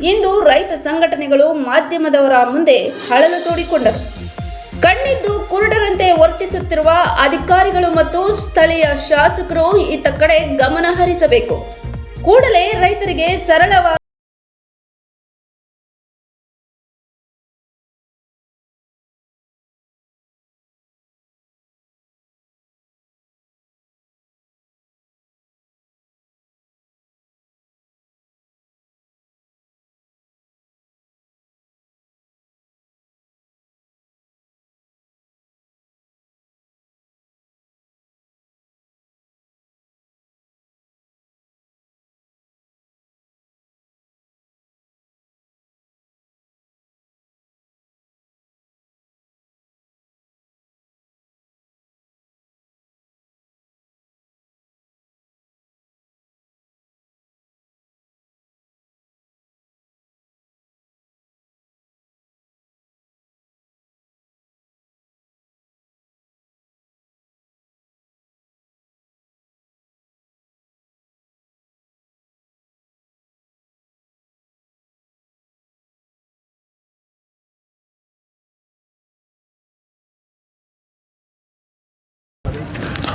ಇಂದು ರೈತ ಸಂಘಟನೆಗಳು ಮಾಧ್ಯಮದವರ ಮುಂದೆ ಹಳಲು ತೋಡಿಕೊಂಡರು. ಕಣ್ಣಿದ್ದು ಕುರುಡರಂತೆ ವರ್ತಿಸುತ್ತಿರುವ ಅಧಿಕಾರಿಗಳು ಮತ್ತು ಸ್ಥಳೀಯ ಶಾಸಕರು ಇತ್ತ ಕಡೆ ಗಮನ ಹರಿಸಬೇಕು. ಕೂಡಲೇ ರೈತರಿಗೆ ಸರಳವಾಗಿ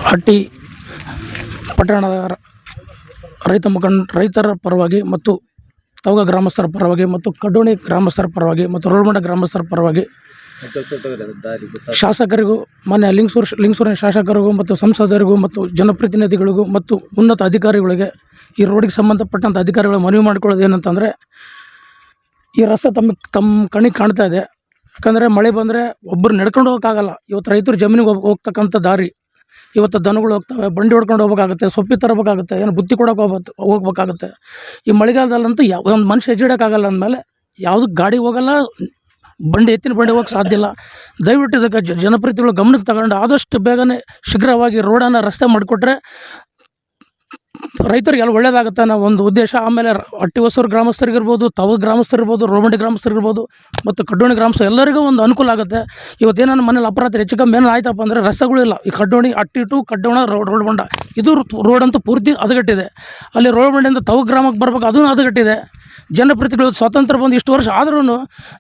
ಹಟ್ಟಿ ಪಟ್ಟಣದ ರೈತ ಮುಖಂಡ, ರೈತರ ಪರವಾಗಿ ಮತ್ತು ತವಗ ಗ್ರಾಮಸ್ಥರ ಪರವಾಗಿ ಮತ್ತು ಕಡೋಣಿ ಗ್ರಾಮಸ್ಥರ ಪರವಾಗಿ ಮತ್ತು ರೋಲ್ಮಂಡ ಗ್ರಾಮಸ್ಥರ ಪರವಾಗಿ ಶಾಸಕರಿಗೂ, ಮಾನ್ಯ ಲಿಂಗಸೂರು ಲಿಂಗಸೂರಿನ ಶಾಸಕರಿಗೂ ಮತ್ತು ಸಂಸದರಿಗೂ ಮತ್ತು ಜನಪ್ರತಿನಿಧಿಗಳಿಗೂ ಮತ್ತು ಉನ್ನತ ಅಧಿಕಾರಿಗಳಿಗೆ ಈ ರೋಡಿಗೆ ಸಂಬಂಧಪಟ್ಟಂಥ ಅಧಿಕಾರಿಗಳು ಮನವಿ ಮಾಡ್ಕೊಳ್ಳೋದು ಏನಂತಂದರೆ, ಈ ರಸ್ತೆ ತಮ್ಮ ತಮ್ಮ ಕಣಿಗೆ ಕಾಣ್ತಾ ಇದೆ. ಯಾಕಂದರೆ ಮಳೆ ಬಂದರೆ ಒಬ್ಬರು ನಡ್ಕೊಂಡು ಹೋಗೋಕ್ಕಾಗಲ್ಲ. ಇವತ್ತು ರೈತರು ಜಮೀನಿಗೆ ಹೋಗ್, ಹೋಗ್ತಕ್ಕಂಥ ದಾರಿ. ಇವತ್ತು ದನಗಳು ಹೋಗ್ತವೆ, ಬಂಡಿ ಹೊಡ್ಕೊಂಡು ಹೋಗ್ಬೇಕಾಗುತ್ತೆ, ಸೊಪ್ಪಿ ತರಬೇಕಾಗುತ್ತೆ, ಏನು ಬುತ್ತಿ ಕೊಡೋಕೆ ಹೋಗ್ಬೇಕು ಹೋಗ್ಬೇಕಾಗುತ್ತೆ. ಈ ಮಳೆಗಾಲದಲ್ಲಂತೂ ಯಾವ, ಒಂದು ಮನುಷ್ಯ ಹೆಜ್ಜಿಡೋಕ್ಕಾಗಲ್ಲ ಅಂದಮೇಲೆ ಯಾವುದು ಗಾಡಿ ಹೋಗಲ್ಲ, ಬಂಡಿ ಎತ್ತಿನ ಬಂಡಿ ಹೋಗಕ್ಕೆ ಸಾಧ್ಯ ಇಲ್ಲ. ದಯವಿಟ್ಟು ಇದಕ್ಕೆ ಜನಪ್ರತಿಗಳು ಗಮನಕ್ಕೆ ತಗೊಂಡು ಆದಷ್ಟು ಬೇಗನೆ ಶೀಘ್ರವಾಗಿ ರೋಡನ್ನು ರಸ್ತೆ ಮಾಡಿಕೊಟ್ರೆ ರೈತರಿಗೆ ಎಲ್ಲ ಒಳ್ಳೇದಾಗುತ್ತೆ ಅನ್ನೋ ಒಂದು ಉದ್ದೇಶ. ಆಮೇಲೆ ಹಟ್ಟಿ ಹೊಸೂರು ಗ್ರಾಮಸ್ಥರಿಗಿರ್ಬೋದು ತವ ಗ್ರಾಮಸ್ಥರಿರ್ಬೋದು, ರೋಮಂಡಿ ಗ್ರಾಮಸ್ಥರಿರ್ಬೋದು ಮತ್ತು ಕಡ್ಡೋಣಿ ಗ್ರಾಮಸ್ಥರು ಎಲ್ಲರಿಗೂ ಒಂದು ಅನುಕೂಲ ಆಗುತ್ತೆ. ಇವತ್ತೇನಾದ್ರು ಮನೇಲಿ ಅಪರಾಧ ಹೆಚ್ಚು ಕಮ್ಮಿ ಏನೋ ಆಯ್ತಪ್ಪ ಅಂದರೆ ರಸ್ತೆಗಳಿಲ್ಲ ಈ Kaddoni Hatti to Kaddona road road ಬಂಡ ಇದು ರೋಡ್ ಅಂತೂ ಪೂರ್ತಿ ಅದಗಟ್ಟಿದೆ ಅಲ್ಲಿ ರೋಡ್ ಬಂಡೆಯಿಂದ ತವ ಗ್ರಾಮಕ್ಕೆ ಬರ್ಬೇಕು, ಅದೂ ಅದಗಟ್ಟಿದೆ ಜನಪ್ರತಿಗಳು ಸ್ವಾತಂತ್ರ್ಯ ಬಂದು ಇಷ್ಟು ವರ್ಷ ಆದ್ರೂ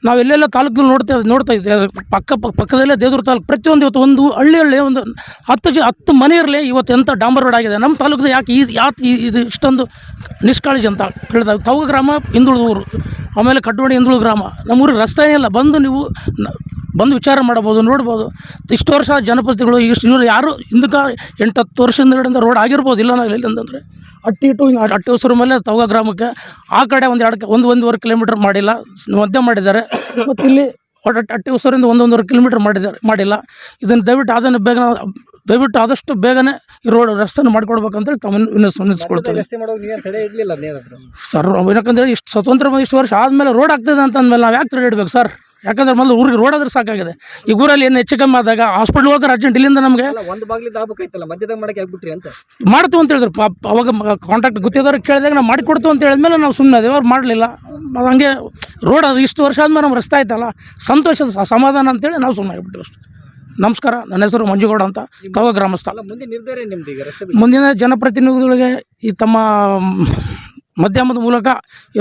ನಾವು ಎಲ್ಲೆಲ್ಲ ತಾಲೂಕು ನೋಡ್ತಾ ನೋಡ್ತಾ ಪಕ್ಕ ಪಕ್ಕ, ಪಕ್ಕದಲ್ಲೇ ದೇವ್ರ ತಾಲೂಕು. ಪ್ರತಿಯೊಂದು ಇವತ್ತು ಒಂದು ಹಳ್ಳಿ ಹಳ್ಳಿ ಒಂದು ಹತ್ತು ಜ, ಹತ್ತು ಮನೆ ಇರಲಿ ಇವತ್ತು ಎಂಥ ಡಾಂಬರ್ ರೋಡ್ ಆಗಿದೆ. ನಮ್ಮ ತಾಲೂಕದ ಯಾಕೆ ಈ ಈ- ಇದು ಇಷ್ಟೊಂದು ನಿಷ್ಕಾಳಜಿ ಅಂತ ಕೇಳಿದಾಗ ತವ ಗ್ರಾಮ ಹಿಂದುಳಿದ ಊರು ಆಮೇಲೆ ಕಡ್ಡೋಣಿ ಹಿಂದುಳಿದ ಗ್ರಾಮ. ನಮ್ಮೂರಿಗೆ ರಸ್ತೆ ಇಲ್ಲ. ಬಂದು ನೀವು ಬಂದು ವಿಚಾರ ಮಾಡ್ಬೋದು, ನೋಡ್ಬೋದು. ಇಷ್ಟು ವರ್ಷ ಜನಪ್ರತಿಗಳು ಇಷ್ಟು ಇವರು ಯಾರು ಹಿಂದಕ್ಕೆ ಎಂಟು ಹತ್ತು ವರ್ಷದಿಂದ ರೋಡ್ ಆಗಿರ್ಬೋದು, ಇಲ್ಲ ಅಂತಂದ್ರೆ. ಅಟ್ಟಿ ಟು ಅಟ್ಟಿ ಹೊಸರು ಮೇಲೆ ತವಗ ಗ್ರಾಮಕ್ಕೆ ಆ ಕಡೆ ಒಂದು ಎರಡು ಒಂದು, ಒಂದೂವರೆ ಕಿಲೋಮೀಟ್ರ್ ಮಾಡಿಲ್ಲ. ಮಧ್ಯ ಮಾಡಿದ್ದಾರೆ. ಮತ್ತು ಇಲ್ಲಿ ಅಟ್ಟಿ ಹೊಸರಿಂದ ಒಂದೊಂದೂವರೆ ಕಿಲೋಮೀಟ್ರ್ ಮಾಡಿದ್ದಾರೆ, ಮಾಡಿಲ್ಲ. ಇದನ್ನು ದಯವಿಟ್ಟು ಅದನ್ನು ಬೇಗ ದಯವಿಟ್ಟು ಆದಷ್ಟು ಬೇಗನೆ ಈ ರೋಡ್ ರಸ್ತೆನ ಮಾಡಿಕೊಡ್ಬೇಕಂತೇಳಿ ತಮ್ಮನ್ನು ವಿನಸ್ ವಿನಿಸ್ಕೊಳ್ತೇವೆ ರಸ್ತೆ ಸರ್ ಯಾಕಂದರೆ ಇಷ್ಟು ಸ್ವತಂತ್ರ ಇಷ್ಟು ವರ್ಷ ಆದಮೇಲೆ ರೋಡ್ ಆಗ್ತದೆ ಅಂತ ಅಂದಮೇಲೆ ನಾವು ಯಾಕೆ ತಡೆ ಇಡ್ಬೇಕು ಸರ್? ಯಾಕಂದ್ರೆ ಮೊದಲು ಊರಿಗೆ ರೋಡ್ ಆದ್ರೆ ಸಾಕಾಗಿದೆ. ಈ ಊರಲ್ಲಿ ಏನು ಹೆಚ್ಚು ಕಮ್ಮಿ ಆದಾಗ ಹಾಸ್ಪಿಟ್ಲ್ ಹೋದ್ರೆ ಅರ್ಜೆಂಟ್ ಇಲ್ಲಿಂದ ನಮಗೆ ಅಲ್ಲ ಒಂದು ಬಾಗಿಲಿಂದ ಆಗ್ಬೇಕಾಯ್ತಲ್ಲ ಮಧ್ಯದಾಗ ಮಾಡಕ್ಕೆ ಆಗ್ಬಿಟ್ರಿ ಅಂತ. ಮಾಡ್ತು ಅಂತ ಹೇಳಿದ್ರು. ಪಾಪ ಅವಾಗ ಕಾಂಟ್ಯಾಕ್ಟ್ ಗೊತ್ತಿದ್ದವ್ರಿಗೆ ಕೇಳಿದಾಗ ನಾವು ಮಾಡಿಕೊಡ್ತು ಅಂತ ಹೇಳಿದ್ಮೇಲೆ ನಾವು ಸುಮ್ಮನೆ ಅದೇ ಅವ್ರು ಮಾಡಲಿಲ್ಲ. ಹಂಗೆ ರೋಡ್ ಅದು ಇಷ್ಟು ವರ್ಷ ಆದ್ಮೇಲೆ ನಮ್ಗೆ ರಸ್ತೆ ಆಯ್ತಲ್ಲ ಸಂತೋಷ ಸಮಾಧಾನ ಅಂತೇಳಿ ನಾವು ಸುಮ್ಮನೆ ಆಗಿಬಿಟ್ಟು ಅಷ್ಟೇ. ನಮಸ್ಕಾರ ನನ್ನ ಹೆಸರು ಮಂಜುಗೌಡ ಅಂತ. ತವ ಗ್ರಾಮಸ್ಥ. ಮುಂದೆ ನಿರ್ಧಾರ ನಿಮ್ದು ಈಗ? ರಸ್ತೆ ಬಗ್ಗೆ? ಮುಂದಿನ ಜನಪ್ರತಿನಿಧಿಗಳಿಗೆ ಈ ತಮ್ಮ ಮಾಧ್ಯಮದ ಮೂಲಕ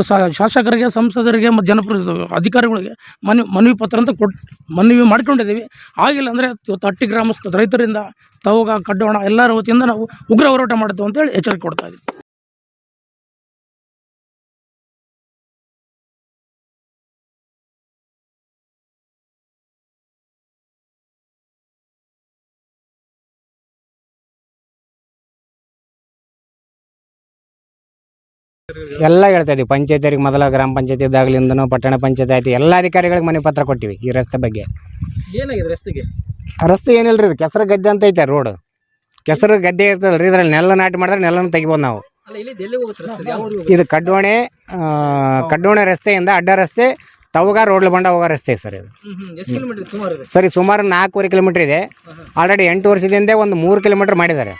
ಸ- ಶಾಸಕರಿಗೆ ಸಂಸದರಿಗೆ ಮತ್ತು ಜನಪ್ರತಿನಿಧಿ ಅಧಿಕಾರಿಗಳಿಗೆ ಮನವಿ ಮನವಿ ಪತ್ರ ಅಂತ ಕೊಟ್ಟು ಮನವಿ ಮಾಡ್ಕೊಂಡಿದ್ದೀವಿ. ಆಗಿಲ್ಲ ಅಂದರೆ ಇವತ್ತು ಹಟ್ಟಿ ಗ್ರಾಮಸ್ಥ ರೈತರಿಂದ ತವಗ ಕಡ್ಡೋಣ ಎಲ್ಲರ ವತಿಯಿಂದ ನಾವು ಉಗ್ರ ಹೋರಾಟ ಮಾಡ್ತೇವೆ ಅಂತೇಳಿ ಎಚ್ಚರಿಕೆ ಕೊಡ್ತಾ ಇದ್ದೀವಿ. ಎಲ್ಲ ಹೇಳ್ತಾ ಇದೀವಿ. ಪಂಚಾಯತಿಯರಿಗೆ ಮೊದಲ ಗ್ರಾಮ ಪಂಚಾಯತಿ ಇದ್ದಾಗಲಿಂದನೂ ಪಟ್ಟಣ ಪಂಚಾಯತಿ ಆಯ್ತು ಎಲ್ಲ ಅಧಿಕಾರಿಗಳಿಗೆ ಮನೆ ಪತ್ರ ಕೊಟ್ಟಿವಿ ಈ ರಸ್ತೆ ಬಗ್ಗೆ. ಏನಾಗಿದೆ ರಸ್ತೆಗೆ? ರಸ್ತೆ ಏನಿಲ್ಲ ರೀ ಇದು? ಕೆಸರು ಗದ್ದೆ ಅಂತ ಐತೆ ರೋಡ್. ಕೆಸರು ಗದ್ದೆ ಇರ್ತದಲ್ಲ ರೀ ಇದ್ರಲ್ಲಿ ನೆಲ ನಾಟಿ ಮಾಡಿದ್ರೆ ನೆಲನ ತೆಗಿಬೋದು ನಾವು? ಇದು ಕಡ್ಡೋಣೆ ಕಡ್ಡೋಣೆ ರಸ್ತೆಯಿಂದ ಅಡ್ಡ ರಸ್ತೆ ತವಗ ರೋಡ್ಲ ಬಂಡ ಹೋಗೋ ರಸ್ತೆ ಸರ್ ಇದು. ಸರಿ ಸುಮಾರು ನಾಲ್ಕೂವರೆ ಕಿಲೋಮೀಟ್ರ್ ಇದೆ. ಆಲ್ರೆಡಿ ಎಂಟು ವರ್ಷದಿಂದ ಒಂದು ಮೂರು ಕಿಲೋಮೀಟ್ರ್ ಮಾಡಿದ್ದಾರೆ.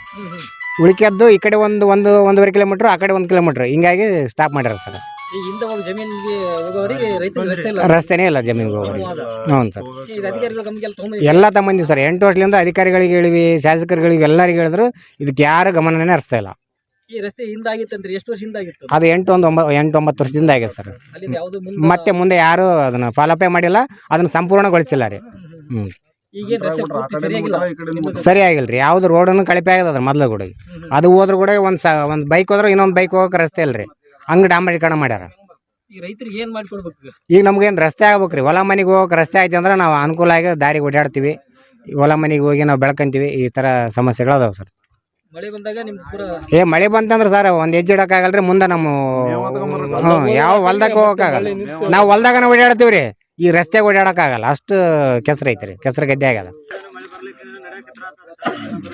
ಉಳಿಕೆದ್ದು ಈ ಕಡೆ ಒಂದು ಒಂದು ಒಂದೂವರೆ ಕಿಲೋಮೀಟ್ರ್ ಆ ಕಡೆ ಒಂದು ಕಿಲೋಮೀಟ್ರ್ ಹಿಂಗಾಗಿ ಸ್ಟಾಪ್ ಮಾಡ್ಯಾರ ಸರ್. ಈ ಹಿಂದೆ ಹೋಗಿ ಜಮೀನಿಗೆ ಹೋಗೋರಿಗೆ ರೈತರಿಗೆ ರಸ್ತೆ ಇಲ್ಲ. ರಸ್ತೆನೇ ಇಲ್ಲ ಜಮೀನಿಗೆ ಹೋಗೋರಿಗೆ ಹ್ಞೂ ಸರ್. ಇದು ಅಧಿಕಾರಿಗಳ ಗಮನಕ್ಕೆ ಎಲ್ಲ ತೊಗೊಂಡು ಎಲ್ಲ ತಮ್ಮಂದಿ ಸರ್. ಎಂಟು ವರ್ಷದಿಂದ ಅಧಿಕಾರಿಗಳಿಗೆ ಹೇಳಿವಿ ಶಾಸಕರುಗಳಿಗೆ ಎಲ್ಲರಿಗೆ ಹೇಳಿದ್ರು. ಇದಕ್ಕೆ ಯಾರು ಗಮನನೇ ಹರಿಸ್ತಾ ಇಲ್ಲ. ಈ ರಸ್ತೆ ಹಿಂದಾಗಿತ್ತಂದ್ರೆ ಎಷ್ಟು ವರ್ಷ ಹಿಂದಾಗಿತ್ತು ಅದು ಎಂಟು ಒಂದು ಒಂಬತ್ತು ಎಂಟು ಒಂಬತ್ತು ವರ್ಷದಿಂದ ಆಗಿದೆ ಸರ್. ಅಲ್ಲಿ ಯಾವ್ದು ಮುಂದೆ ಮತ್ತೆ ಮುಂದೆ ಯಾರು ಅದನ್ನ ಫಾಲೋಪೇ ಮಾಡಿಲ್ಲ. ಅದನ್ನ ಸಂಪೂರ್ಣಗೊಳಿಸಿಲ್ಲ ರೀ. ಹ್ಞೂ. ಸರಿ ಆಗಿಲ್ರಿ. ರೀ ಯಾವ್ದು ರೋಡನ್ನು ಕಳಪೆ ಆಗದ ಅದ್ರ ಮೊದ್ಲ ಕೂಡ ಅದು ಹೋದ್ರ ಕೂಡ ಒಂದ್ ಸ ಒಂದು ಬೈಕ್ ಹೋದ್ರೆ ಇನ್ನೊಂದು ಬೈಕ್ ಹೋಗಕ್ ರಸ್ತೆ ಇಲ್ರಿ. ಹಂಗ ಡಾಂಬರೀಕರಣ ಮಾಡ್ಯಾರ. ಈ ರೈತರಿಗೆ ಏನ್ ಮಾಡ್ಕೊಡ್ಬೇಕು ಈಗ? ನಮ್ಗೇನು ರಸ್ತೆ ಆಗ್ಬೇಕ್ರಿ. ರೀ ಹೊಲ ಮನೆಗೆ ಹೋಗಕ್ ರಸ್ತೆ ಆಯ್ತು ಅಂದ್ರೆ ನಾವು ಅನುಕೂಲ ಆಗಿ ದಾರಿ ಓಡಾಡ್ತೀವಿ. ಹೊಲ ಮನೆಗೆ ಹೋಗಿ ನಾವು ಬೆಳ್ಕೊಂತೀವಿ. ಈ ತರ ಸಮಸ್ಯೆಗಳು ಅದಾವ ಸರ್. ಮಳೆ ಬಂದಾಗ ನಿಮ್ದು ಪೂರ ಏ ಮಳೆ ಬಂತಂದ್ರೆ ಸರ್ ಒಂದು ಹೆಜ್ಜೆ ಇಡೋಕ್ಕಾಗಲ್ಲ ರೀ ಮುಂದೆ ನಮ್ಮ ಹ್ಞೂ ಯಾವ ಹೊಲ್ದಾಗ ಹೋಗೋಕ್ಕಾಗಲ್ಲ ನಾವು ಹೊಲ್ದಾಗನ ಓಡಾಡ್ತೀವಿ ರೀ ಈ ರಸ್ತೆಗೆ ಓಡಾಡೋಕ್ಕಾಗಲ್ಲ, ಅಷ್ಟು ಕೆಸರು ಐತೆ ರೀ ಕೆಸರು ಗದ್ದೆ ಆಗ್ಯದ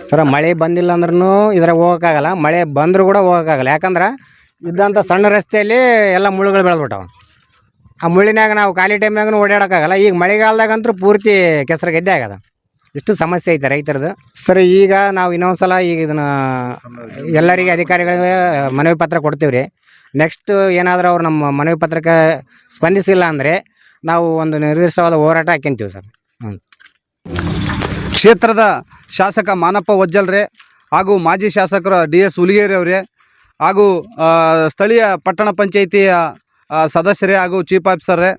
ಸರ, ಮಳೆ ಬಂದಿಲ್ಲ ಅಂದ್ರೂ ಇದ್ರಾಗ ಹೋಗೋಕ್ಕಾಗಲ್ಲ, ಮಳೆ ಬಂದರೂ ಕೂಡ ಹೋಗೋಕ್ಕಾಗಲ್ಲ. ಯಾಕಂದ್ರೆ ಇದ್ದಂಥ ಸಣ್ಣ ರಸ್ತೆಯಲ್ಲಿ ಎಲ್ಲ ಮುಳ್ಳುಗಳು ಬೆಳೆದ್ಬಿಟ್ಟವ. ಆ ಮುಳ್ಳಿನಾಗ ನಾವು ಖಾಲಿ ಟೈಮ್ನಾಗೂ ಓಡಾಡೋಕ್ಕಾಗಲ್ಲ, ಈಗ ಮಳೆಗಾಲದಾಗಂತೂ ಪೂರ್ತಿ ಕೆಸರು ಗದ್ದೆ ಆಗ್ಯದ ಇಷ್ಟು ಸಮಸ್ಯೆ ಐತೆ ರೈತರದು. ಸರ್, ಈಗ ನಾವು ಇನ್ನೊಂದು ಸಲ ಈಗ ಇದನ್ನ ಎಲ್ಲರಿಗೆ ಅಧಿಕಾರಿಗಳಿಗೆ ಮನವಿ ಪತ್ರ ಕೊಡ್ತೀವಿ ನೆಕ್ಸ್ಟ್ ಏನಾದರೂ ಅವ್ರು ನಮ್ಮ ಮನವಿ ಪತ್ರಕ್ಕೆ ಸ್ಪಂದಿಸಿಲ್ಲ ಅಂದರೆ ನಾವು ಒಂದು ನಿರ್ದಿಷ್ಟವಾದ ಹೋರಾಟ ಹಾಕ್ಯಂತೀವಿ ಸರ್. ಕ್ಷೇತ್ರದ ಶಾಸಕ ಮಾನಪ್ಪ ಒಜ್ಜಲ್ರೆ ಹಾಗೂ ಮಾಜಿ ಶಾಸಕರ ಡಿ ಎಸ್ ಹುಲಿಗೇರಿ ಅವರೇ ಹಾಗೂ ಸ್ಥಳೀಯ ಪಟ್ಟಣ ಪಂಚಾಯಿತಿಯ ಸದಸ್ಯರೇ ಹಾಗೂ ಚೀಫ್ ಆಫೀಸರೇ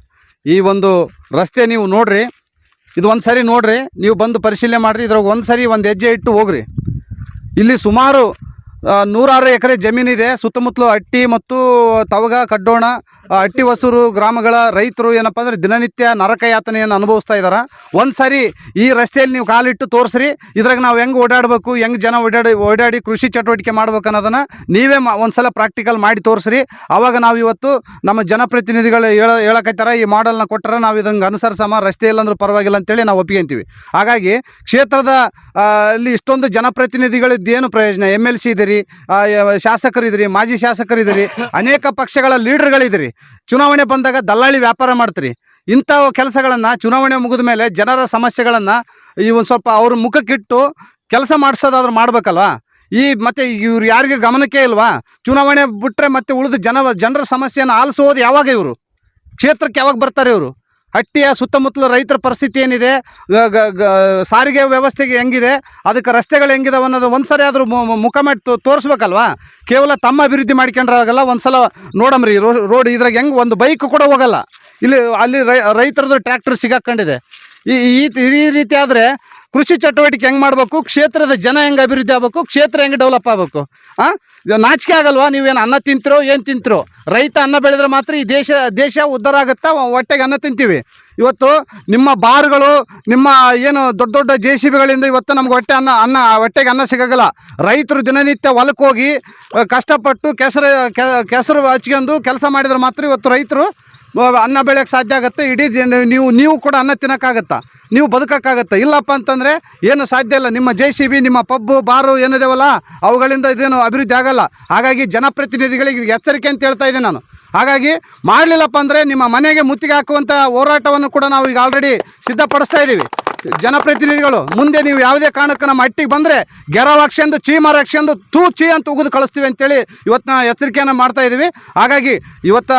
ಈ ಒಂದು ರಸ್ತೆ ನೀವು ನೋಡ್ರಿ. ಇದು ಒಂದು ಸರಿ ನೋಡ್ರಿ. ನೀವು ಬಂದು ಪರಿಶೀಲನೆ ಮಾಡಿರಿ. ಇದ್ರಾಗ ಒಂದು ಸರಿ ಒಂದು ಹೆಜ್ಜೆ ಇಟ್ಟು ಹೋಗ್ರಿ. ಇಲ್ಲಿ ಸುಮಾರು ನೂರಾರು ಎಕರೆ ಜಮೀನಿದೆ ಸುತ್ತಮುತ್ತಲು ಹಟ್ಟಿ ಮತ್ತು ತವಗ, ಕಡ್ಡೋಣ ಅಟ್ಟಿ ಹಟ್ಟಿ, ಹೊಸೂರು ಗ್ರಾಮಗಳ ರೈತರು ಏನಪ್ಪ ಅಂದರೆ ದಿನನಿತ್ಯ ನರಕ ಯಾತನೆಯನ್ನು ಅನುಭವಿಸ್ತಾ ಇದ್ದಾರೆ ಒಂದು ಸರಿ ಈ ರಸ್ತೆಯಲ್ಲಿ ನೀವು ಕಾಲಿಟ್ಟು ತೋರಿಸ್ರಿ. ಇದ್ರಾಗ ನಾವು ಹೆಂಗೆ ಓಡಾಡಬೇಕು, ಹೆಂಗೆ ಜನ ಓಡಾಡಿ ಓಡಾಡಿ ಕೃಷಿ ಚಟುವಟಿಕೆ ಮಾಡ್ಬೇಕು ಅನ್ನೋದನ್ನು ನೀವೇ ಮಾ ಒಂದು ಸಲ ಪ್ರಾಕ್ಟಿಕಲ್ ಮಾಡಿ ತೋರಿಸ್ರಿ. ಆವಾಗ ನಾವು ಇವತ್ತು ನಮ್ಮ ಜನಪ್ರತಿನಿಧಿಗಳು ಹೇಳ, ಹೇಳಕತ್ತಾರ, ಈ ಮಾಡಲ್ನ ಕೊಟ್ಟರೆ ನಾವು ಇದಂಗೆ ಅನುಸರಿಸಮ, ರಸ್ತೆ ಇಲ್ಲಂದ್ರೂ ಪರವಾಗಿಲ್ಲ ಅಂತೇಳಿ ನಾವು ಒಪ್ಕೊಂತೀವಿ ಹಾಗಾಗಿ ಕ್ಷೇತ್ರದ ಅಲ್ಲಿ ಇಷ್ಟೊಂದು ಜನಪ್ರತಿನಿಧಿಗಳಿದ್ದೇನು ಪ್ರಯೋಜನ? ಎಂ ಎಲ್ ಸಿ ಇದ್ದೀರಿ ಇದ್ರಿ ಶಾಸಕರಿದ್ದೀರಿ ಶಾಸಕರು ಶಾಸಕರಿದ್ದೀರಿ ಅನೇಕ ಪಕ್ಷಗಳ ಲೀಡರ್ಗಳಿದ್ದೀರಿ ಚುನಾವಣೆ ಬಂದಾಗ ದಲ್ಲಾಳಿ ವ್ಯಾಪಾರ ಮಾಡ್ತೀರಿ. ಇಂಥ ಕೆಲಸಗಳನ್ನು ಚುನಾವಣೆ ಮುಗಿದ ಮೇಲೆ ಜನರ ಸಮಸ್ಯೆಗಳನ್ನು ಈ ಒಂದು ಸ್ವಲ್ಪ ಅವ್ರ ಮುಖಕ್ಕಿಟ್ಟು ಕೆಲಸ ಮಾಡಿಸೋದಾದ್ರೂ ಮಾಡ್ಬೇಕಲ್ವಾ? ಈ ಮತ್ತೆ ಇವ್ರು ಯಾರಿಗೆ ಗಮನಕ್ಕೆ ಇಲ್ವಾ? ಚುನಾವಣೆ ಬಿಟ್ಟರೆ ಮತ್ತೆ ಉಳಿದ ಜನ, ಜನರ ಸಮಸ್ಯೆಯನ್ನು ಆಲಿಸೋದು ಯಾವಾಗ ಇವರು? ಕ್ಷೇತ್ರಕ್ಕೆ ಯಾವಾಗ ಬರ್ತಾರೆ ಇವರು? ಹಟ್ಟಿಯ ಸುತ್ತಮುತ್ತಲ ರೈತರ ಪರಿಸ್ಥಿತಿ ಏನಿದೆ ಸಾರಿಗೆ ವ್ಯವಸ್ಥೆಗೆ ಹೆಂಗಿದೆ, ಅದಕ್ಕೆ ರಸ್ತೆಗಳು ಹೆಂಗಿದೆ ಅನ್ನೋದು ಒಂದು ಸರಿ ಆದರೂ ಮುಖ ಮಾಡಿ ತೋರಿಸ್ಬೇಕಲ್ವಾ? ಕೇವಲ ತಮ್ಮ ಅಭಿವೃದ್ಧಿ ಮಾಡ್ಕೊಂಡ್ರಾಗಲ್ಲ ಒಂದು ಸಲ ನೋಡಮ್ರಿ ರೋಡ್ ಇದ್ರಾಗ ಹೆಂಗೆ ಒಂದು ಬೈಕ್ ಕೂಡ ಹೋಗಲ್ಲ. ಇಲ್ಲಿ ಅಲ್ಲಿ ರೈತರದ್ದು ಟ್ರ್ಯಾಕ್ಟರ್ ಸಿಗಾಕೊಂಡಿದೆ ಈ ಈ ರೀತಿ ಆದರೆ ಕೃಷಿ ಚಟುವಟಿಕೆ ಹೆಂಗೆ ಮಾಡಬೇಕು? ಕ್ಷೇತ್ರದ ಜನ ಹೆಂಗೆ ಅಭಿವೃದ್ಧಿ ಆಗಬೇಕು? ಕ್ಷೇತ್ರ ಹೆಂಗೆ ಡೆವಲಪ್ ಆಗಬೇಕು? ಹಾಂ ನಾಚಿಕೆ ಆಗಲ್ವಾ? ನೀವೇನು ಅನ್ನ ತಿಂತಿರೋ, ಏನು ತಿಂತಿರೋ? ರೈತ ಅನ್ನ ಬೆಳೆದ್ರೆ ಮಾತ್ರ ಈ ದೇಶ ದೇಶ ಉದ್ಧಾರ ಆಗುತ್ತಾ? ಹೊಟ್ಟೆಗೆ ಅನ್ನ ತಿಂತೀವಿ. ಇವತ್ತು ನಿಮ್ಮ ಬಾರ್ಗಳು, ನಿಮ್ಮ ಏನು ದೊಡ್ಡ ದೊಡ್ಡ ಜೆ ಸಿ ಬಿಗಳಿಂದ ಇವತ್ತು ನಮ್ಗೆ ಹೊಟ್ಟೆ ಅನ್ನ ಅನ್ನ, ಹೊಟ್ಟೆಗೆ ಅನ್ನ ಸಿಗಲ್ಲ ರೈತರು ದಿನನಿತ್ಯ ಹೊಲಕ್ಕೆ ಹೋಗಿ ಕಷ್ಟಪಟ್ಟು ಕೆಸರು ಕೆಸರು ಹಚ್ಕೊಂಡು ಕೆಲಸ ಮಾಡಿದ್ರೆ ಮಾತ್ರ ಇವತ್ತು ರೈತರು ಅನ್ನ ಬೆಳೆಯೋಕ್ಕೆ ಸಾಧ್ಯ ಆಗುತ್ತೆ, ಇಡೀ ನೀವು ನೀವು ಕೂಡ ಅನ್ನ ತಿನ್ನೋಕ್ಕಾಗತ್ತಾ? ನೀವು ಬದುಕೋಕ್ಕಾಗತ್ತಾ? ಇಲ್ಲಪ್ಪ ಅಂತಂದರೆ ಏನು ಸಾಧ್ಯ ಇಲ್ಲ. ನಿಮ್ಮ ಜೆ ಸಿ ಬಿ, ನಿಮ್ಮ ಪಬ್ಬು, ಬಾರು ಏನಿದೆವಲ್ಲ, ಅವುಗಳಿಂದ ಇದೇನು ಅಭಿವೃದ್ಧಿ ಆಗಲ್ಲ. ಹಾಗಾಗಿ ಜನಪ್ರತಿನಿಧಿಗಳಿಗೆ ಎಚ್ಚರಿಕೆ ಅಂತ ಹೇಳ್ತಾ ಇದ್ದೀನಿ ನಾನು. ಹಾಗಾಗಿ ಮಾಡಲಿಲ್ಲಪ್ಪ ಅಂದರೆ ನಿಮ್ಮ ಮನೆಗೆ ಮುತ್ತಿಗೆ ಹಾಕುವಂಥ ಹೋರಾಟವನ್ನು ಕೂಡ ನಾವು ಈಗ ಆಲ್ರೆಡಿ ಸಿದ್ಧಪಡಿಸ್ತಾ ಇದ್ದೀವಿ. ಜನಪ್ರತಿನಿಧಿಗಳು, ಮುಂದೆ ನೀವು ಯಾವುದೇ ಕಾರಣಕ್ಕೆ ನಮ್ಮ ಹಟ್ಟಿಗೆ ಬಂದರೆ ಗೆರವಾಕ್ಷಂದು ಚೀ ಎಂದು ತೂ ಚೀ ಅಂತ ಉಗಿದು ಕಳಿಸ್ತೀವಿ ಅಂತೇಳಿ ಇವತ್ತು ನಾವು ಎಚ್ಚರಿಕೆಯನ್ನು ಮಾಡ್ತಾ ಇದ್ದೀವಿ ಹಾಗಾಗಿ ಇವತ್ತು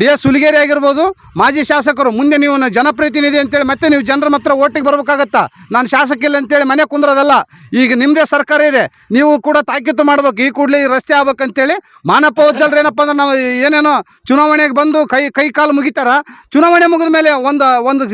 ಡಿ ಎಸ್ ಹುಲಿಗೇರಿ ಆಗಿರ್ಬೋದು, ಮಾಜಿ ಶಾಸಕರು, ಮುಂದೆ ನೀವು ಜನಪ್ರತಿನಿಧಿ ಅಂತೇಳಿ ಮತ್ತೆ ನೀವು ಜನರ ಮಾತ್ರ ಓಟಿಗೆ ಬರ್ಬೇಕಾಗತ್ತಾ? ನಾನು ಶಾಸಕ ಇಲ್ಲ ಅಂತೇಳಿ ಮನೆ ಕುಂದ್ರೋದಲ್ಲ. ಈಗ ನಿಮ್ಮದೇ ಸರ್ಕಾರ ಇದೆ, ನೀವು ಕೂಡ ತಾಕೀತು ಮಾಡ್ಬೇಕು, ಈ ಕೂಡಲೇ ರಸ್ತೆ ಆಗ್ಬೇಕಂತೇಳಿ ಮಾನಪ್ಪ ಉಜ್ಜಲ್ರು ಏನಪ್ಪ ಅಂದ್ರೆ ನಾವು ಏನೇನೋ ಚುನಾವಣೆಗೆ ಬಂದು ಕೈ ಕೈ ಕಾಲು ಮುಗಿತಾರ, ಚುನಾವಣೆ ಮುಗಿದ ಮೇಲೆ ಒಂದು ಒಂದು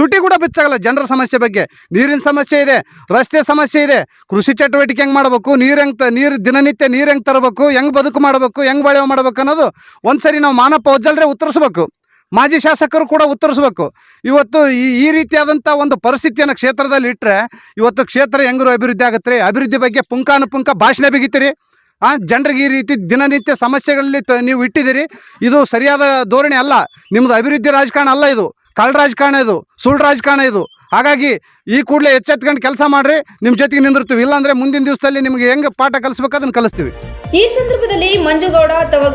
ತುಟಿ ಕೂಡ ಬಿಚ್ಚಾಗಲ್ಲ ಜನರ ಸಮಸ್ಯೆ ಬಗ್ಗೆ. ನೀರಿನ ಸಮಸ್ಯೆ ಇದೆ, ರಸ್ತೆ ಸಮಸ್ಯೆ ಇದೆ. ಕೃಷಿ ಚಟುವಟಿಕೆ ಹೆಂಗೆ ಮಾಡಬೇಕು, ನೀರು ಹೆಂಗೆ ನೀರು ದಿನನಿತ್ಯ ನೀರು ಹೆಂಗೆ ತರಬೇಕು, ಹೆಂಗೆ ಬದುಕು ಮಾಡಬೇಕು, ಹೆಂಗೆ ಬಳವೆ ಮಾಡ್ಬೇಕು ಅನ್ನೋದು ಒಂದ್ಸರಿ ನಾವು ಮಾನಪ್ಪ ಉಜ್ಜಲ್ರೆ ಉತ್ತರಿಸ್ಬೇಕು. ಮಾಜಿ ಶಾಸಕರು ಕೂಡ ಉತ್ತರಿಸ್ಬೇಕು. ಇವತ್ತು ಈ ಈ ರೀತಿಯಾದಂಥ ಒಂದು ಪರಿಸ್ಥಿತಿಯನ್ನು ಕ್ಷೇತ್ರದಲ್ಲಿ ಇಟ್ಟರೆ ಇವತ್ತು ಕ್ಷೇತ್ರ ಹೆಂಗರು ಅಭಿವೃದ್ಧಿ ಆಗುತ್ತೆ ರೀ? ಅಭಿವೃದ್ಧಿ ಬಗ್ಗೆ ಪುಂಕಾನುಪುಂಕ ಭಾಷಣ ಬಿಗಿತೀರಿ. ಆ, ಜನರಿಗೆ ಈ ರೀತಿ ದಿನನಿತ್ಯ ಸಮಸ್ಯೆಗಳಲ್ಲಿ ತ- ನೀವು ಇಟ್ಟಿದ್ದೀರಿ. ಇದು ಸರಿಯಾದ ಧೋರಣೆ ಅಲ್ಲ. ನಿಮ್ಮದು ಅಭಿವೃದ್ಧಿ ರಾಜಕಾರಣ ಅಲ್ಲ ಇದು. ಕಳ್ಳ ರಾಜಕಾರಣ ಇದು ಸುಳ್ಳು ರಾಜಕಾರಣ ಇದು. ಹಾಗಾಗಿ ಈ ಕೂಡಲೇ ಎಚ್ಚೆತ್ಕೊಂಡು ಕೆಲಸ ಮಾಡ್ರಿ ನಿಮ್ಮ ಜೊತೆಗೆ ನಿಂದಿರ್ತೀವಿ. ಇಲ್ಲಾಂದ್ರೆ ಮುಂದಿನ ದಿವಸದಲ್ಲಿ ನಿಮಗೆ ಹೆಂಗ್ ಪಾಠ ಕಲಿಸ್ಬೇಕು ಅದನ್ನ ಕಲಿಸ್ತೀವಿ. ಈ ಸಂದರ್ಭದಲ್ಲಿ ಮಂಜುಗೌಡ, ತವಗ